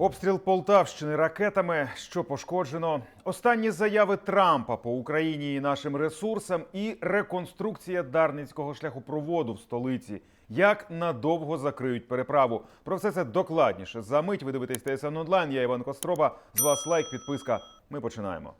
Обстріл Полтавщини ракетами, що пошкоджено. Останні заяви Трампа по Україні і нашим ресурсам, і реконструкція Дарницького шляхопроводу в столиці. Як надовго закриють переправу? Про все це докладніше. За мить ви дивитесь ТСН онлайн. Я Іван Костроба. З вас лайк, підписка. Ми починаємо.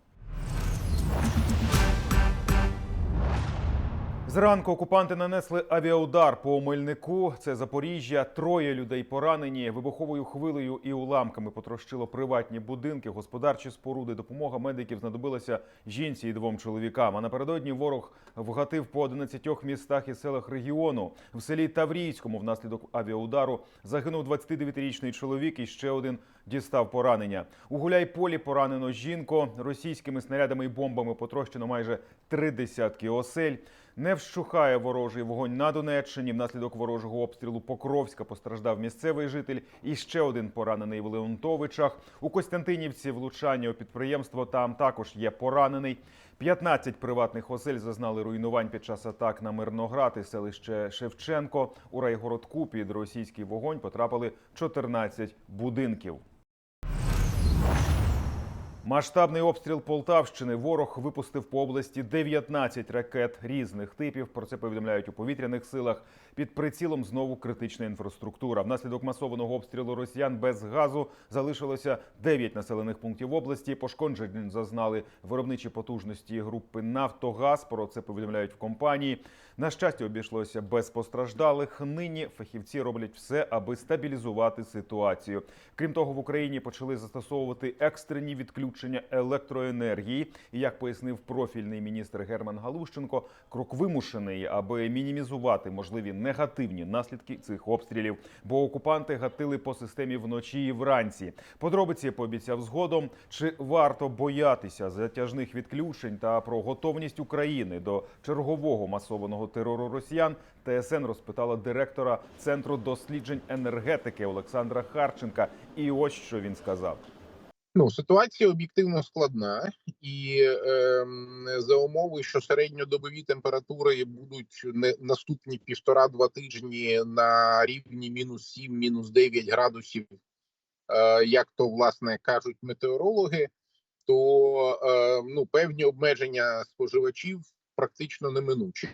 Зранку окупанти нанесли авіаудар по Мельнику. Це Запоріжжя. Троє людей поранені. Вибуховою хвилею і уламками потрощило приватні будинки, господарчі споруди. Допомога медиків знадобилася жінці і двом чоловікам. А напередодні ворог вгатив по 11 містах і селах регіону. В селі Таврійському внаслідок авіаудару загинув 29-річний чоловік і ще один дістав поранення. У Гуляйполі поранено жінку. Російськими снарядами і бомбами потрощено майже три десятки осель. Не вщухає ворожий вогонь на Донеччині. Внаслідок ворожого обстрілу Покровська постраждав місцевий житель і ще один поранений в Леонтовичах. У Костянтинівці влучання у підприємство там також є поранений. 15 приватних осель зазнали руйнувань під час атак на Мирноград і селище Шевченко. У райгородку під російський вогонь потрапили 14 будинків. Масштабний обстріл Полтавщини. Ворог випустив по області 19 ракет різних типів. Про це повідомляють у повітряних силах. Під прицілом знову критична інфраструктура. Внаслідок масованого обстрілу росіян без газу залишилося 9 населених пунктів області. Пошкоджень зазнали виробничі потужності групи Нафтогаз. Про це повідомляють в компанії. На щастя, обійшлося без постраждалих. Нині фахівці роблять все, аби стабілізувати ситуацію. Крім того, в Україні почали застосовувати екстрені відключення електроенергії. І як пояснив профільний міністр Герман Галущенко, крок вимушений, аби мінімізувати можливі негативні наслідки цих обстрілів. Бо окупанти гатили по системі вночі і вранці. Подробиці пообіцяв згодом, чи варто боятися затяжних відключень та про готовність України до чергового масованого терору росіян. ТСН розпитала директора центру досліджень енергетики Олександра Харченка. І ось що він сказав. Ну, ситуація об'єктивно складна, і е, за умови, що середньодобові температури будуть не наступні півтора-два тижні на рівні мінус 7, мінус 9 градусів, е, як то власне кажуть метеорологи, то е, ну певні обмеження споживачів практично неминучі.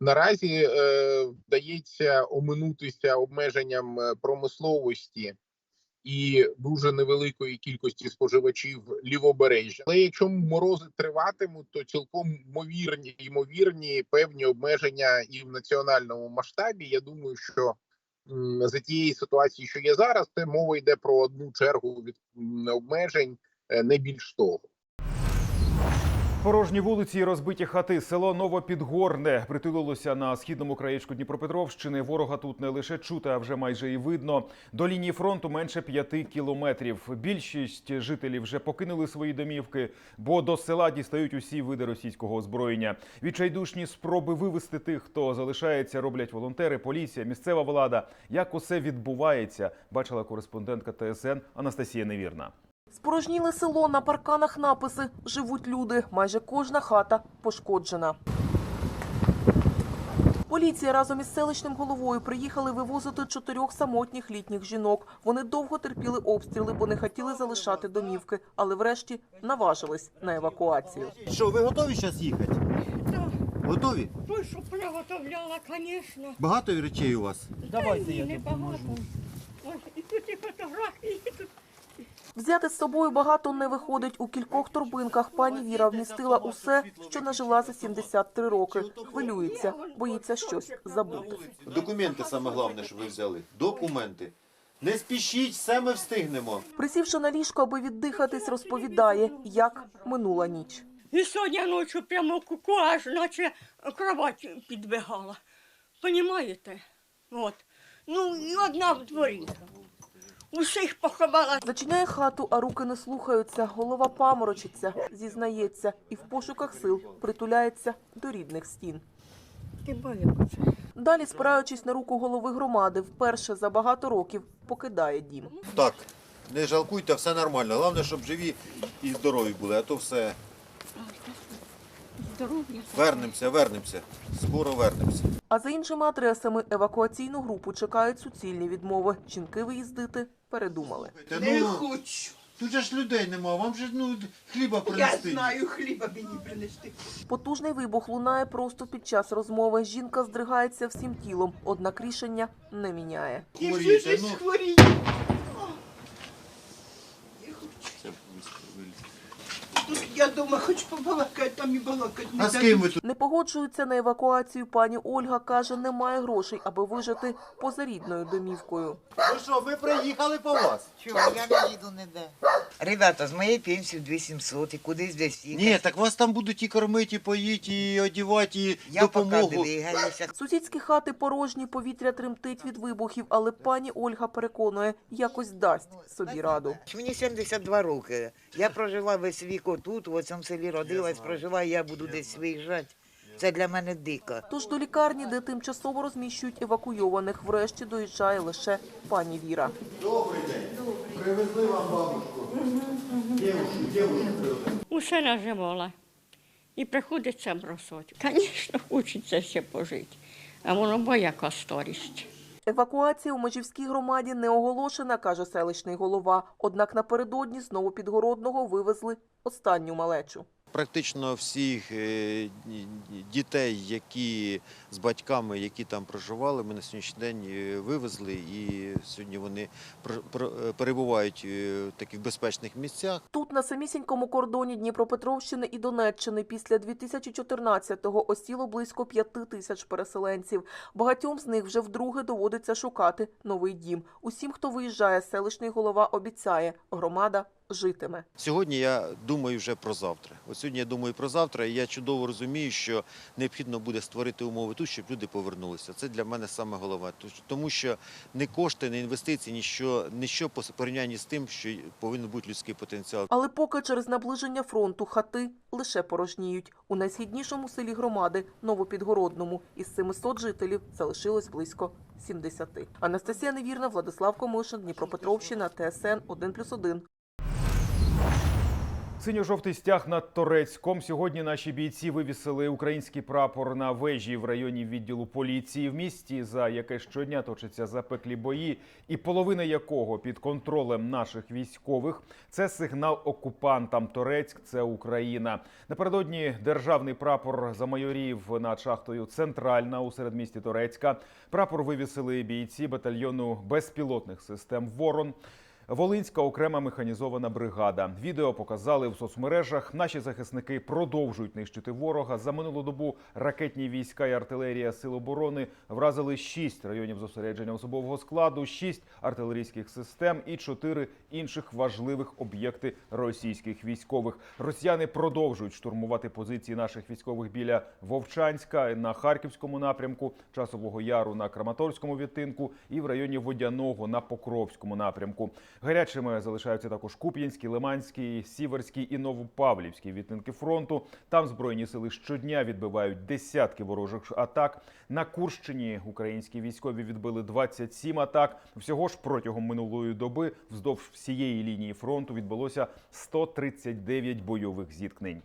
Наразі е, вдається оминутися обмеженням е, промисловості і дуже невеликої кількості споживачів лівобережжя. Але якщо морози триватимуть, то цілком ймовірні ймовірні певні обмеження і в національному масштабі. Я думаю, що за тієї ситуації, що є зараз, це мова йде про одну чергу від обмежень, е, не більш того. Порожні вулиці і розбиті хати. Село Новопідгорне притулилося на східному краєчку Дніпропетровщини. Ворога тут не лише чути, а вже майже і видно. До лінії фронту менше п'яти кілометрів. Більшість жителів вже покинули свої домівки, бо до села дістають усі види російського озброєння. Відчайдушні спроби вивести тих, хто залишається, роблять волонтери, поліція, місцева влада. Як усе відбувається, бачила кореспондентка ТСН Анастасія Невірна. Спорожніле село на парканах написи живуть люди. Майже кожна хата пошкоджена. Поліція разом із селищним головою приїхали вивозити чотирьох самотніх літніх жінок. Вони довго терпіли обстріли, бо не хотіли залишати домівки, але врешті наважились на евакуацію. Що, ви готові зараз їхати? Да. Готові? Ой, щоб приготовляла, звісно. Багато речей у вас? Давайте я допоможу. Ой, і тут і фотографії, Взяти з собою багато не виходить. У кількох торбинках пані Віра вмістила усе, що нажила за 73 роки. Хвилюється, боїться щось забути. Документи саме головне, що ви взяли. Документи. Не спішіть, все ми встигнемо. Присівши на ліжко, аби віддихатись, розповідає, як минула ніч. І сьогодні ночі прямо куку, аж наче кровать підбігала. Понімаєте? От. Ну, і одна в дворі. Усіх поховала. Зачиняє хату, а руки не слухаються. Голова паморочиться, зізнається і в пошуках сил притуляється до рідних стін. Далі, спираючись на руку голови громади, вперше за багато років покидає дім. Так, не жалкуйте, все нормально. Головне, щоб живі і здорові були, а то все. Вернемося, вернемося. Скоро вернемося. А за іншими адресами евакуаційну групу чекають суцільні відмови. Жінки виїздити передумали. Та Не ну, хочу. тут ж людей нема, вам же ну, хліба Я принести. знаю, хліба мені принести. Потужний вибух лунає просто під час розмови. Жінка здригається всім тілом, однак рішення не міняє. Жизнь ну. хворію. Тут я дома хоч побалакати, там і балакати не А з ким ви тут? Не погоджується на евакуацію. Пані Ольга каже, немає грошей, аби вижити поза рідною домівкою. Ви що, ми приїхали по вас? Чого, я не їду ніде. Ребята, з моєї пенсії 2700 і кудись десь їхати. Ні, так вас там будуть і кормити, і поїти, і одівати, і я поки допомогу. двигаюся. Сусідські хати порожні, повітря тремтить від вибухів, але пані Ольга переконує, якось дасть собі раду. Мені 72 роки. Я прожила весь вік отут, в цьому селі родилась, прожила, я буду десь виїжджати. Це для мене дико. Тож до лікарні, де тимчасово розміщують евакуйованих, врешті доїжджає лише пані Віра. Добрий день. Привезли вам бабушку. Дівушку, привезли. Усе наживала. І приходиться бросати. Звісно, хочеться ще пожити. А воно бо яка старість. Евакуація у Межівській громаді не оголошена, каже селищний голова. Однак напередодні знову підгородного вивезли останню малечу. Практично всіх е, дітей, які з батьками, які там проживали, ми на сьогоднішній день е, вивезли, і сьогодні вони е, перебувають в таких безпечних місцях. Тут, на самісінькому кордоні Дніпропетровщини і Донеччини, після 2014-го осіло близько п'яти тисяч переселенців. Багатьом з них вже вдруге доводиться шукати новий дім. Усім, хто виїжджає, селищний голова обіцяє, громада житиме. Сьогодні я думаю вже про завтра. От сьогодні я думаю про завтра, і я чудово розумію, що необхідно буде створити умови тут, щоб люди повернулися. Це для мене саме головне. Тому що не кошти, не інвестиції, ніщо, ніщо по порівнянні з тим, що повинен бути людський потенціал. Але поки через наближення фронту хати лише порожніють. У найсхіднішому селі громади Новопідгородному із 700 жителів залишилось близько 70. Анастасія Невірна, Владислав Комишин, Дніпропетровщина, ТСН 1+,1. Синьо-жовтий стяг над Торецьком. Сьогодні наші бійці вивісили український прапор на вежі в районі відділу поліції в місті, за яке щодня точаться запеклі бої, і половина якого під контролем наших військових. Це сигнал окупантам. Торецьк це Україна. Напередодні державний прапор замайорів над шахтою Центральна у середмісті Торецька. Прапор вивісили бійці батальйону безпілотних систем Ворон. Волинська окрема механізована бригада. Відео показали в соцмережах. Наші захисники продовжують нищити ворога. За минулу добу ракетні війська і артилерія Сил оборони вразили шість районів зосередження особового складу, шість артилерійських систем і чотири інших важливих об'єкти російських військових. Росіяни продовжують штурмувати позиції наших військових біля Вовчанська на харківському напрямку, часового яру на Краматорському відтинку і в районі Водяного на Покровському напрямку. Гарячими залишаються також Куп'янський, Лиманський, Сіверський і Новопавлівський відтинки фронту. Там збройні сили щодня відбивають десятки ворожих атак. На Курщині українські військові відбили 27 атак. Всього ж протягом минулої доби вздовж всієї лінії фронту відбулося 139 бойових зіткнень.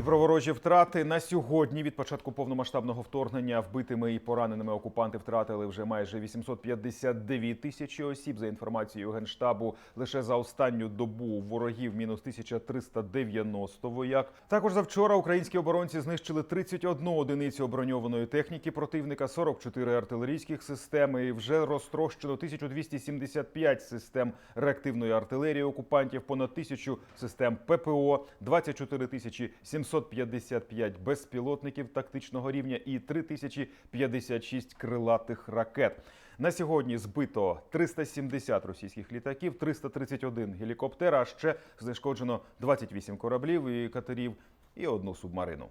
І про ворожі втрати на сьогодні від початку повномасштабного вторгнення вбитими і пораненими окупанти втратили вже майже 859 тисячі осіб. За інформацією генштабу, лише за останню добу ворогів мінус 1390 вояк. Також завчора українські оборонці знищили 31 одиницю броньованої техніки противника, 44 артилерійських системи. І вже розтрощено 1275 систем реактивної артилерії окупантів, понад тисячу систем ППО, 24 тисячі 755 безпілотників тактичного рівня і 3056 крилатих ракет. На сьогодні збито 370 російських літаків, 331 гелікоптера, а ще знешкоджено 28 кораблів і катерів і одну субмарину.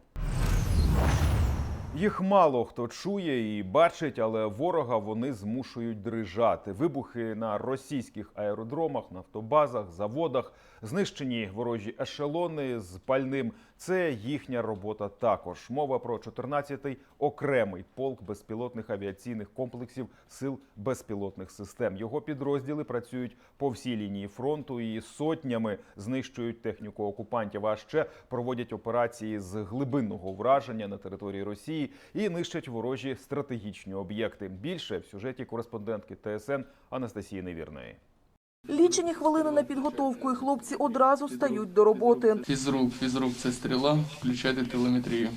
Їх мало хто чує і бачить, але ворога вони змушують дрижати. Вибухи на російських аеродромах, нафтобазах, заводах, знищені ворожі ешелони з пальним. Це їхня робота також. Мова про 14-й окремий полк безпілотних авіаційних комплексів сил безпілотних систем. Його підрозділи працюють по всій лінії фронту і сотнями знищують техніку окупантів. А ще проводять операції з глибинного враження на території Росії і нищать ворожі стратегічні об'єкти. Більше в сюжеті кореспондентки ТСН Анастасії Невірної. Лічені хвилини на підготовку, і хлопці одразу стають до роботи. Фізрук, фізрук це стріла, включайте телеметрію.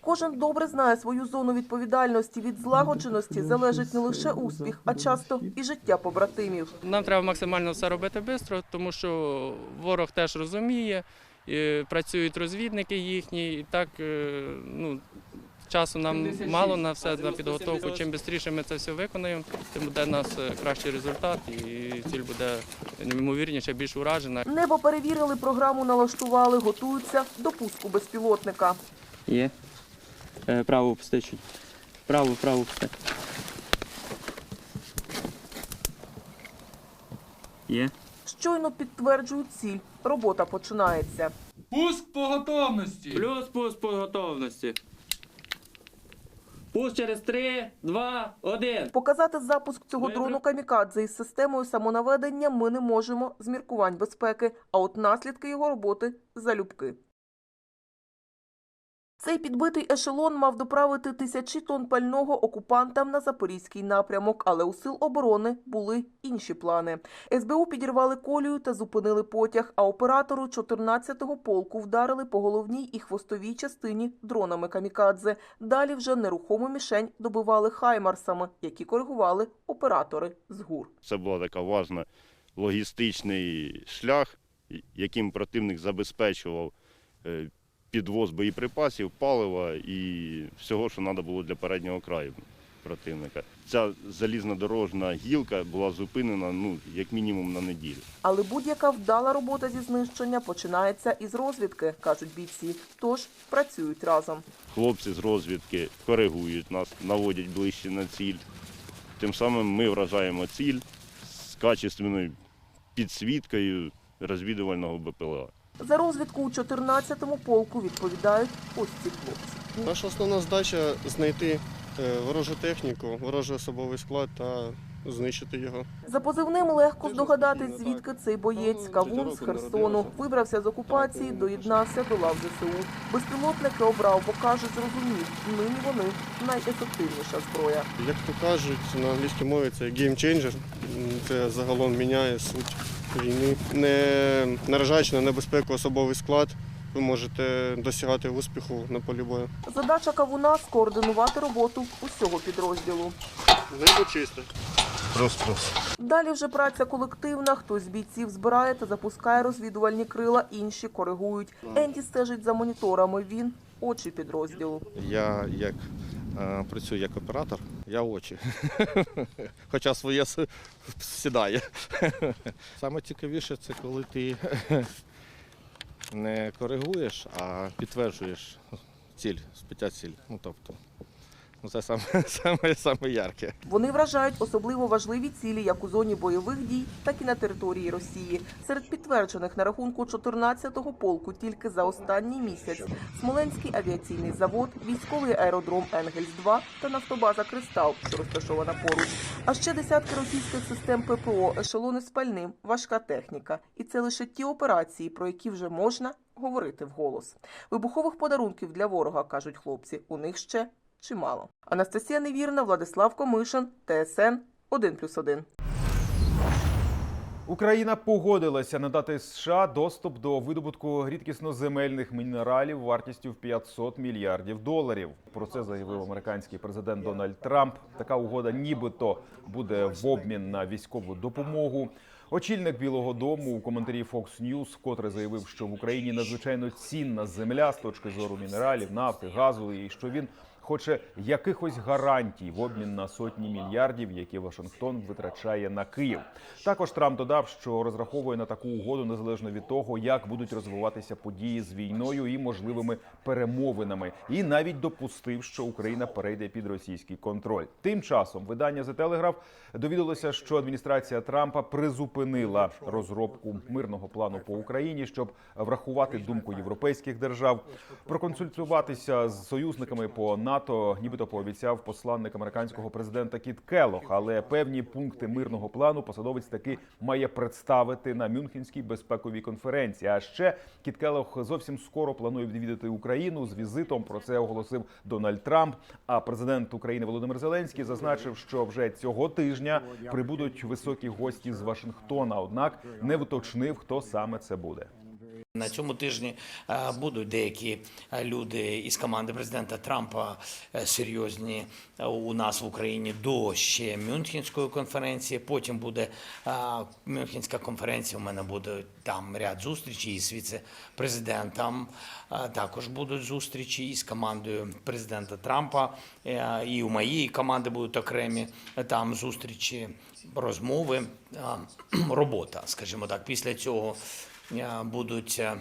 Кожен добре знає свою зону відповідальності. Від злагодженості залежить не лише успіх, а часто і життя побратимів. Нам треба максимально все робити швидко, тому що ворог теж розуміє, і працюють розвідники їхні, і так е, ну, часу нам мало на все на підготовку. Чим швидше ми це все виконаємо, тим буде у нас е, кращий результат, і ціль буде ймовірніше більш уражена. Небо перевірили, програму налаштували, готуються до пуску безпілотника. Є. Е, Право пусти чуть. Право, право пусти. Є. Щойно підтверджують ціль. Робота починається. Пуск по готовності. Плюс пуск по готовності. Пуск через 3, 2, 1. Показати запуск цього дрону камікадзе із системою самонаведення ми не можемо з міркувань безпеки, а от наслідки його роботи залюбки. Цей підбитий ешелон мав доправити тисячі тонн пального окупантам на запорізький напрямок, але у сил оборони були інші плани. СБУ підірвали колію та зупинили потяг, а оператору 14-го полку вдарили по головній і хвостовій частині дронами камікадзе. Далі вже нерухому мішень добивали хаймарсами, які коригували оператори з гур. Це була така важна логістичний шлях, яким противник забезпечував е, підвоз боєприпасів, палива і всього, що треба було для переднього краю противника. Ця залізнодорожна гілка була зупинена ну, як мінімум на неділю. Але будь-яка вдала робота зі знищення починається із розвідки, кажуть бійці. Тож працюють разом. Хлопці з розвідки коригують нас, наводять ближче на ціль. Тим самим ми вражаємо ціль з качественною підсвіткою розвідувального БПЛА. За розвідку у 14-му полку відповідають ось ці хлопці. Наша основна задача знайти е, ворожу техніку, ворожий особовий склад та знищити його. За позивним легко здогадатись, звідки цей боєць Кавун з Херсону вибрався з окупації, доєднався до лав ЗСУ. Безпілотники обрав, бо каже, зрозумів, нині вони найефективніша зброя. Як то кажуть, на англійській мові це геймченджер. Це загалом міняє суть війни. Не наражаючи на небезпеку особовий склад, ви можете досягати успіху на полі бою. Задача Кавуна скоординувати роботу усього підрозділу. Небо чисте. Далі вже праця колективна. Хтось з бійців збирає та запускає розвідувальні крила, інші коригують. Енді стежить за моніторами. Він очі підрозділу. Я як працюю як оператор, я очі. Хоча своє сідає. Саме цікавіше це коли ти не коригуєш, а підтверджуєш ціль, спиття ціль. Ну тобто, ну це саме, саме, саме ярке. Вони вражають особливо важливі цілі як у зоні бойових дій, так і на території Росії. Серед підтверджених на рахунку 14-го полку тільки за останній місяць Смоленський авіаційний завод, військовий аеродром Енгельс-2 та нафтобаза Кристал, що розташована поруч. А ще десятки російських систем ППО, ешелони з пальним, важка техніка. І це лише ті операції, про які вже можна говорити вголос. Вибухових подарунків для ворога, кажуть хлопці, у них ще чимало. Анастасія Невірна, Владислав Комишин, ТСН 1+,1. Україна погодилася надати США доступ до видобутку рідкісноземельних мінералів вартістю в 500 мільярдів доларів. Про це заявив американський президент Дональд Трамп. Така угода, нібито, буде в обмін на військову допомогу. Очільник Білого Дому у коментарі Fox News вкотре заявив, що в Україні надзвичайно цінна земля з точки зору мінералів, нафти, газу, і що він хоче якихось гарантій в обмін на сотні мільярдів, які Вашингтон витрачає на Київ. Також Трамп додав, що розраховує на таку угоду незалежно від того, як будуть розвиватися події з війною і можливими перемовинами, і навіть допустив, що Україна перейде під російський контроль. Тим часом видання The Telegraph довідалося, що адміністрація Трампа призупинила розробку мирного плану по Україні, щоб врахувати думку європейських держав, проконсультуватися з союзниками по НАТО, нібито пообіцяв посланник американського президента Кіт Келох. Але певні пункти мирного плану посадовець таки має представити на Мюнхенській безпековій конференції. А ще Кіт Келох зовсім скоро планує відвідати Україну з візитом. Про це оголосив Дональд Трамп. А президент України Володимир Зеленський зазначив, що вже цього тижня прибудуть високі гості з Вашингтона. Однак не уточнив, хто саме це буде. На цьому тижні е, будуть деякі е, люди із команди президента Трампа е, серйозні у нас в Україні до ще Мюнхенської конференції. Потім буде Мюнхенська конференція. У мене буде там ряд зустрічей із віце-президентом. Також будуть зустрічі із командою президента Трампа. І у моєї команди будуть окремі там зустрічі, розмови, робота, скажімо так. Після цього будуть. е,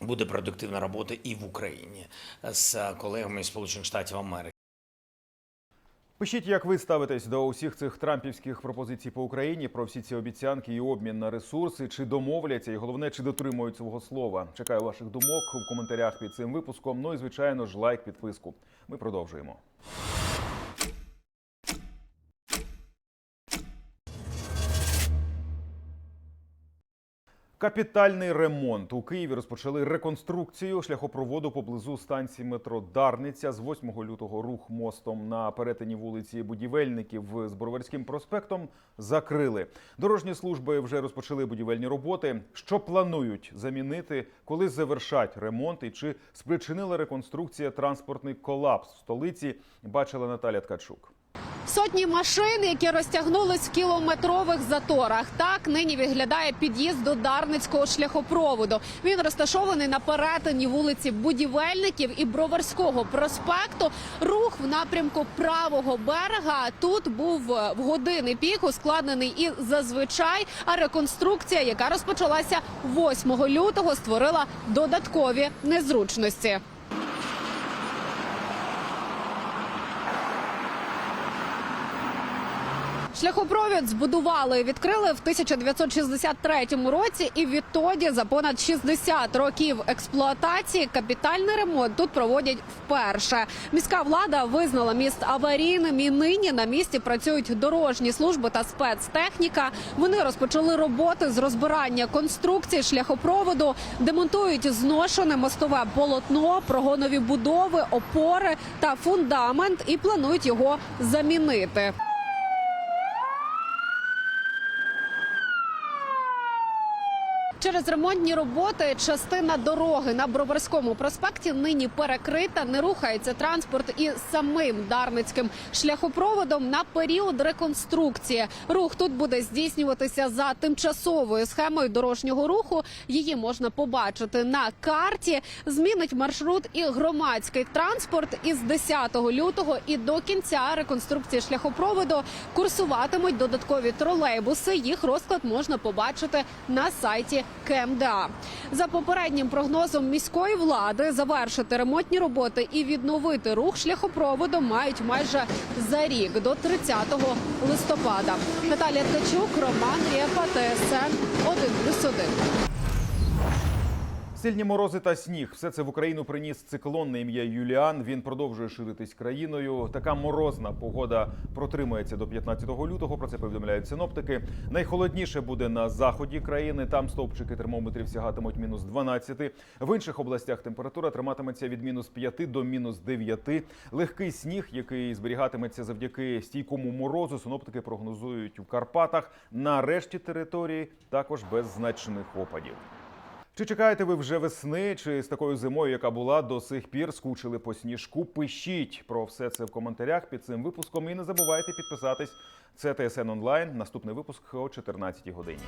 Буде продуктивна робота і в Україні з колегами Сполучених Штатів Америки. Пишіть, як ви ставитесь до усіх цих трампівських пропозицій по Україні про всі ці обіцянки і обмін на ресурси, чи домовляться, і головне, чи дотримують свого слова. Чекаю ваших думок в коментарях під цим випуском. Ну і звичайно ж лайк, підписку. Ми продовжуємо. Капітальний ремонт у Києві розпочали реконструкцію шляхопроводу поблизу станції метро Дарниця. З 8 лютого рух мостом на перетині вулиці Будівельників з Бороварським проспектом закрили. Дорожні служби вже розпочали будівельні роботи. Що планують замінити, коли завершать ремонт і чи спричинила реконструкція транспортний колапс в столиці? Бачила Наталя Ткачук. Сотні машин, які розтягнулись в кілометрових заторах. Так нині виглядає під'їзд до Дарницького шляхопроводу. Він розташований на перетині вулиці Будівельників і Броварського проспекту. Рух в напрямку правого берега тут був в години пік ускладнений і зазвичай. А реконструкція, яка розпочалася 8 лютого, створила додаткові незручності. Шляхопровід збудували відкрили в 1963 році, і відтоді за понад 60 років експлуатації капітальний ремонт тут проводять вперше. Міська влада визнала міст аварійним і нині на місці працюють дорожні служби та спецтехніка. Вони розпочали роботи з розбирання конструкції шляхопроводу, демонтують зношене мостове полотно, прогонові будови, опори та фундамент і планують його замінити. Через ремонтні роботи частина дороги на Броварському проспекті нині перекрита. Не рухається транспорт і самим Дарницьким шляхопроводом на період реконструкції. Рух тут буде здійснюватися за тимчасовою схемою дорожнього руху. Її можна побачити на карті. Змінить маршрут і громадський транспорт із 10 лютого і до кінця реконструкції шляхопроводу курсуватимуть додаткові тролейбуси. Їх розклад можна побачити на сайті КМДА. За попереднім прогнозом міської влади завершити ремонтні роботи і відновити рух шляхопроводу мають майже за рік до 30 листопада. Наталія Ткачук, Роман Рєпа, ТСН 1+,1. Сильні морози та сніг. Все це в Україну приніс циклон на ім'я Юліан. Він продовжує ширитись країною. Така морозна погода протримається до 15 лютого. Про це повідомляють синоптики. Найхолодніше буде на заході країни. Там стовпчики термометрів сягатимуть мінус 12. В інших областях температура триматиметься від мінус 5 до мінус 9. Легкий сніг, який зберігатиметься завдяки стійкому морозу. Синоптики прогнозують у Карпатах. На решті території також без значних опадів. Чи чекаєте ви вже весни, чи з такою зимою, яка була до сих пір, скучили по сніжку? Пишіть про все це в коментарях під цим випуском. І не забувайте підписатись. Це ТСН онлайн. Наступний випуск о 14 годині.